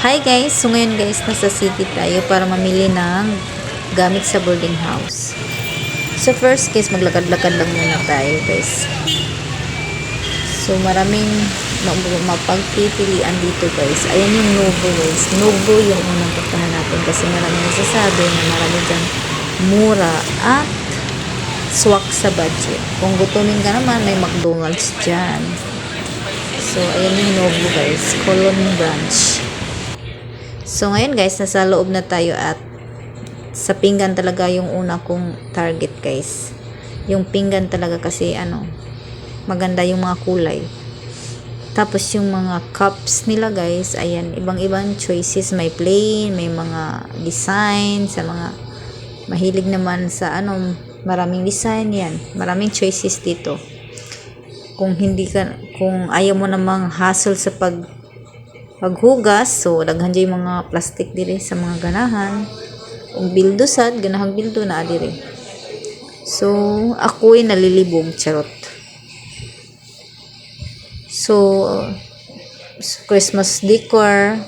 Hi guys! So ngayon guys, nasa city tayo para mamili ng gamit sa boarding house. So first guys, maglakad-lakad lang muna tayo guys. So maraming ma- mapagpipilian dito guys. Ayan yung Novo guys. Novo yung unang puntahan natin kasi maraming nasasabi na marami dyan mura at swak sa budget. Kung gutumin ka naman, may McDonald's dyan. So, ayan yung Novo guys. Colon branch. So, ngayon guys, nasa loob na tayo at sa pinggan talaga yung una kong target guys. Yung pinggan talaga kasi ano, maganda yung mga kulay. Tapos yung mga cups nila guys, ayan, ibang-ibang choices. May plain, may mga design, sa mga mahilig naman sa ano, maraming design yan. Maraming choices dito. Kung hindi ka, kung ayaw mo namang hassle sa pag paghugas, so daghan dyan mga plastic dire sa mga ganahan. Kung bildo ganahang bildo na dire. So, ako'y nalilibog, charot. So, Christmas decor,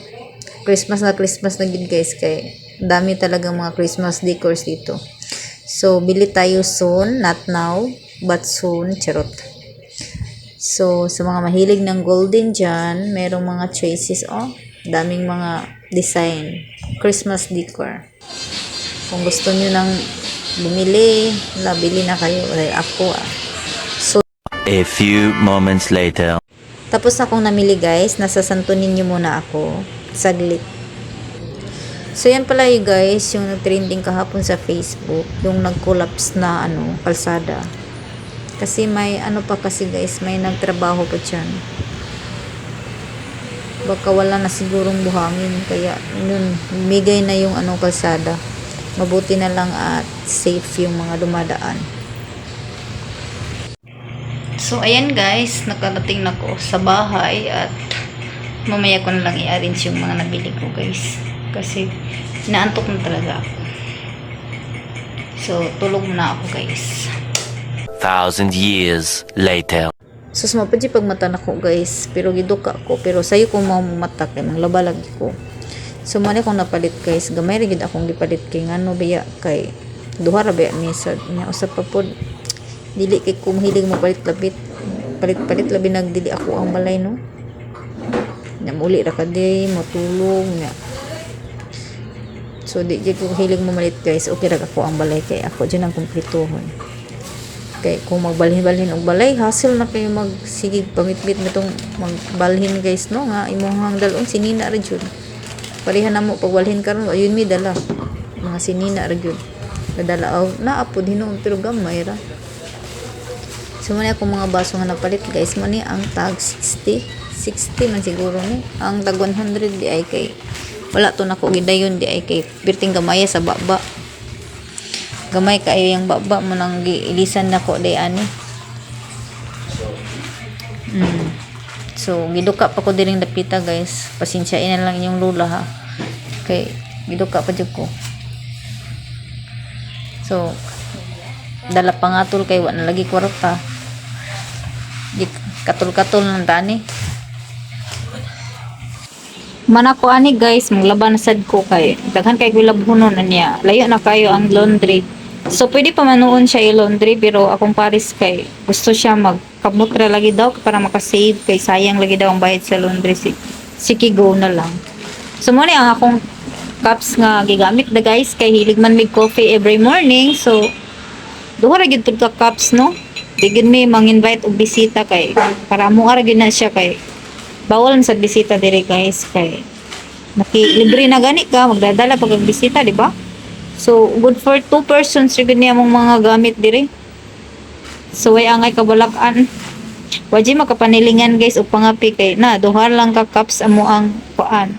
Christmas na Christmas na gid guys kay dami talaga mga Christmas decors dito. So, bili tayo soon, not now, but soon, charot. So, sa mga mahilig ng golden dyan, merong mga choices, oh, daming mga design, Christmas decor. Kung gusto nyo nang bumili, wala, bili na kayo, wala, ako ah. So, A few moments later. tapos na akong namili guys, nasa Santo Niño muna ako, saglit. So yan pala yung guys, yung nag-trending kahapon sa Facebook, yung nag-collapse na ano, kalsada. Kasi may ano pa kasi guys, may nagtrabaho pa dyan. Baka wala na sigurong buhangin, kaya yun, migay na yung ano kalsada. Mabuti na lang at safe yung mga dumadaan. So, ayan guys, nakarating na ko sa bahay at mamaya ko na lang i-arrange yung mga nabili ko guys. Kasi, inaantok na talaga ako. So, tulog muna ako guys. Thousand years later. So, sumapadji pag mata na ko guys, pero giduka ko. Pero sayo ko mga mata kay mga labalag ko. So, mali akong napalit guys. Gamay rin akong gipalit kay ngano biya kay duha ra biya ni sa niya usap pa pod dili kay ko mahilig mo palit labit palit-palit labi nagdili ako ang balay no nya muli ra ka day matulog nya so di jud ko hilig mo malit guys okay ra ako ang balay kay ako dyan ang kumplituhon kay kung magbalhin-balhin og balay hassle na kayo magsigig pamit-mit na tong magbalhin guys no nga imong dalon sinina ra jud pareha na mo pagbalhin karon ayun mi dala mga sinina ra jud nadala og naapod hinuon pero gamay ra So, muna akong mga baso nga napalit, guys. Mani ang tag 60. 60 man siguro ni. Ang tag 100 di ay kay wala to nako gidayon di ay kay birting gamay sa baba. Gamay kayo yung baba mo nang giilisan nako di ani. Mm. So, giduka pa ko diring dapita, guys. Pasensyain na lang inyong lula ha. Kay giduka pa jud ko. So, dala pangatol kay wa na lagi kwarta katul-katul ng tani manako ani guys maglaban sad ko kay daghan kay gulabhunon niya layo na kayo ang laundry so pwede pa manuon siya i-laundry pero akong paris kay gusto siya magkamutra lagi daw para makasave kay sayang lagi daw ang bayad sa laundry. Si sige go na lang. So mo ni ang akong cups nga gigamit na guys kay hilig man mig coffee every morning. So duha ra gyud ka cups no? Digid mi mang-invite og bisita kay para mo ara gyud na siya kay bawal sa bisita dire guys kay naki libre na gani ka magdadala pag bisita di ba so good for two persons gyud niya mong mga gamit dire so way angay kabalakan Waji makapanilingan guys og pangapi kay na duha lang ka cups amo ang kuan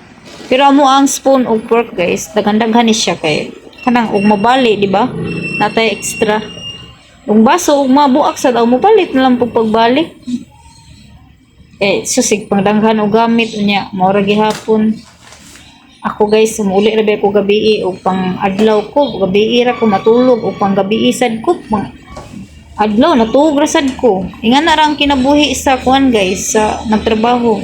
pero amo ang spoon og fork guys daghan-daghan ni siya kay kanang og mabali di ba? Natay extra. Kung baso, ug mabuak sa daw mo palit na lang pag pagbalik. Eh, susig pangdanghan og gamit niya, maura gihapon. Ako guys, sumuli ra ko gabi o pang adlaw ko, gabi ra ko matulog o pang gabi sad ko, pang adlaw natulog ra sad ko. Ingan na ra ang kinabuhi sa kuan guys sa nagtrabaho.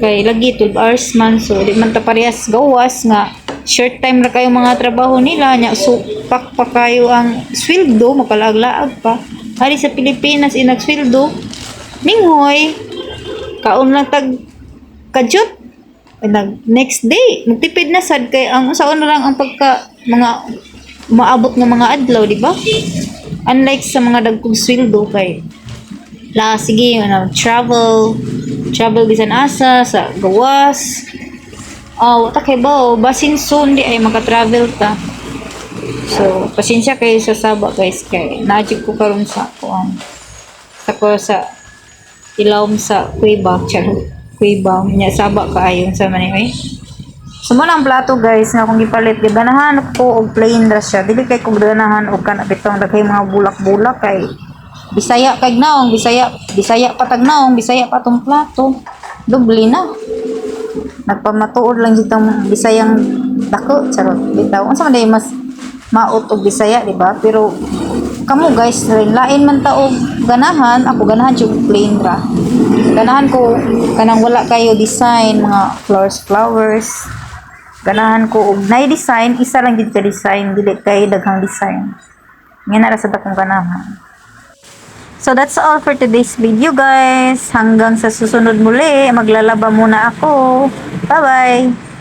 Kay lagi 12 hours man so di man ta parehas gawas nga short time ra kayo mga trabaho nila nya so pak pa kayo ang sweldo makalaglaag pa. Hari sa Pilipinas inag sweldo minghoy kaon lang tag kadyot nag next day. Magtipid na sad. Kay ang usaon na lang ang pagka mga maabot ng mga adlaw di ba? Unlike sa mga dagkog sweldo kay la sige ano travel travel bisan asa sa gawas. Oh wata kay ba oh, basin soon di ay maka-travel ta. So pasensya kayo sa saba guys kay najig ko karon sa kuan sa ko sa ilawom sa kuiba charo kuiba nya saba kaayo sa man ay Sumo lang plato guys nga kung gipalit. Ganahan ko og plain ra siya. Dili kay kog ganahan og kana bitong daghay mga bulak-bulak kay Bisaya kay naong Bisaya Bisaya patag naong Bisaya patong plato. Doble na. Nagpamatuod lang ditong Bisayang dako charot bitaw. Unsa man mas maot og Bisaya di ba? Pero kamo guys lain man ta og ganahan ako ganahan jud plain ra ganahan ko kanang wala kayo design mga flowers flowers ganahan ko og nay design isa lang gid ka design dili kay daghang design nga na sa takong ganahan So that's all for today's video guys. Hanggang sa susunod muli, maglalaba muna ako. Bye-bye!